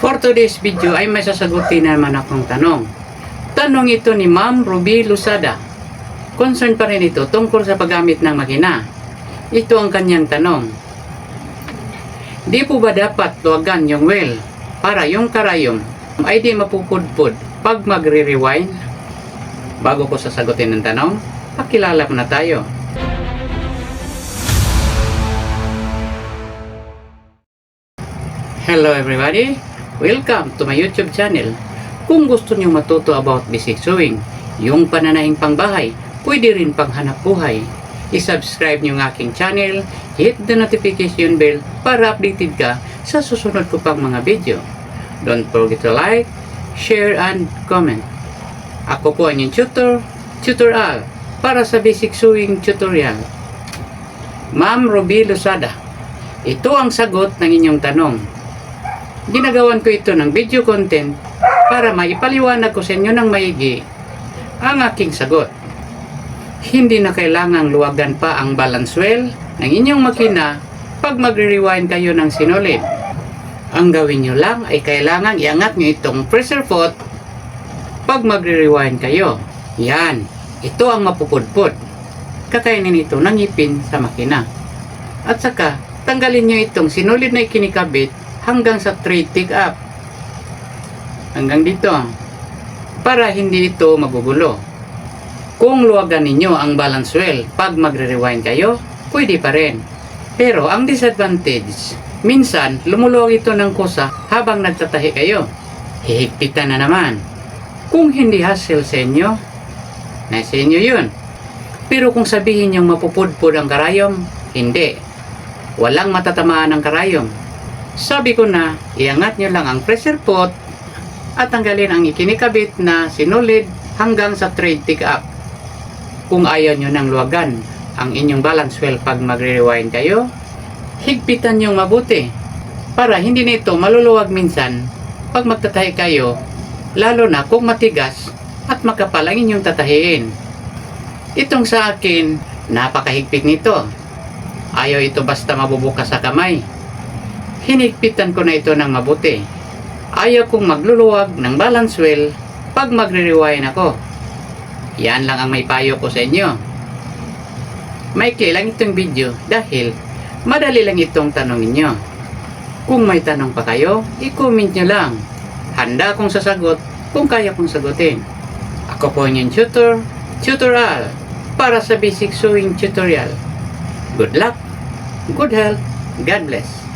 For today's video ay may sasagutin naman akong tanong. Tanong ito ni Ma'am Ruby Lusada. Concern pa rin ito tungkol sa paggamit ng makina. Ito ang kanyang tanong. Di po ba dapat tuwagan yung well para yung karayom ay di mapupudpud pag magre-rewind? Bago ko sasagutin ng tanong, pakilala muna tayo. Hello everybody! Welcome to my YouTube channel. Kung gusto niyo matuto about basic sewing, yung pananahing pangbahay, pwede rin pang hanap buhay. I-subscribe niyo ang aking channel, hit the notification bell para updated ka sa susunod ko pang mga video. Don't forget to like, share, and comment. Ako po ang inyong tutor, Tutor Al, para sa basic sewing tutorial. Ma'am Ruby Losada, ito ang sagot ng inyong tanong. Ginagawan ko ito ng video content para maipaliwanag ko sa inyo ng maigi ang aking sagot. Hindi na kailangang luwagan pa ang balance well ng inyong makina pag magre-rewind kayo ng sinulid. Ang gawin nyo lang ay kailangang iangat nyo itong pressure foot pag magre-rewind kayo. Yan, ito ang mapupudpud. Kakainin ito ng ipin sa makina. At saka, tanggalin nyo itong sinulid na ikinikabit hanggang sa 3 tick up. Hanggang dito. Para hindi ito magugulo. Kung luwagan ninyo ang balance well pag magre-rewind kayo, pwede pa rin. Pero ang disadvantage, minsan lumuluwag ito ng kusa habang nagtatahi kayo. Hihigpitan na naman. Kung hindi hassle sa inyo, nasa inyo yun. Pero kung sabihin niyong mapupudpud ang karayom, hindi. Walang matatamaan ang karayom. Sabi ko na, iangat nyo lang ang pressure pot at tanggalin ang ikinikabit na sinulid hanggang sa trade tick up. Kung ayaw nyo ng luwagan ang inyong balance well pag magre-rewind kayo, higpitan nyo mabuti para hindi nito maluluwag minsan pag magtatahi kayo, lalo na kung matigas at makapal ang inyong tatahiin. Itong sa akin, napakahigpit nito. Ayaw ito basta mabubukas sa kamay hinigpitan ko na ito ng mabuti. Ayaw kong magluluwag ng balance well pag magre-rewind ako. Yan lang ang may payo ko sa inyo. Maikli lang itong video dahil madali lang itong tanongin nyo. Kung may tanong pa kayo, i-comment nyo lang. Handa akong sasagot kung kaya kong sagutin. Ako po yung tutor, tutorial, para sa basic sewing tutorial. Good luck, good health, God bless.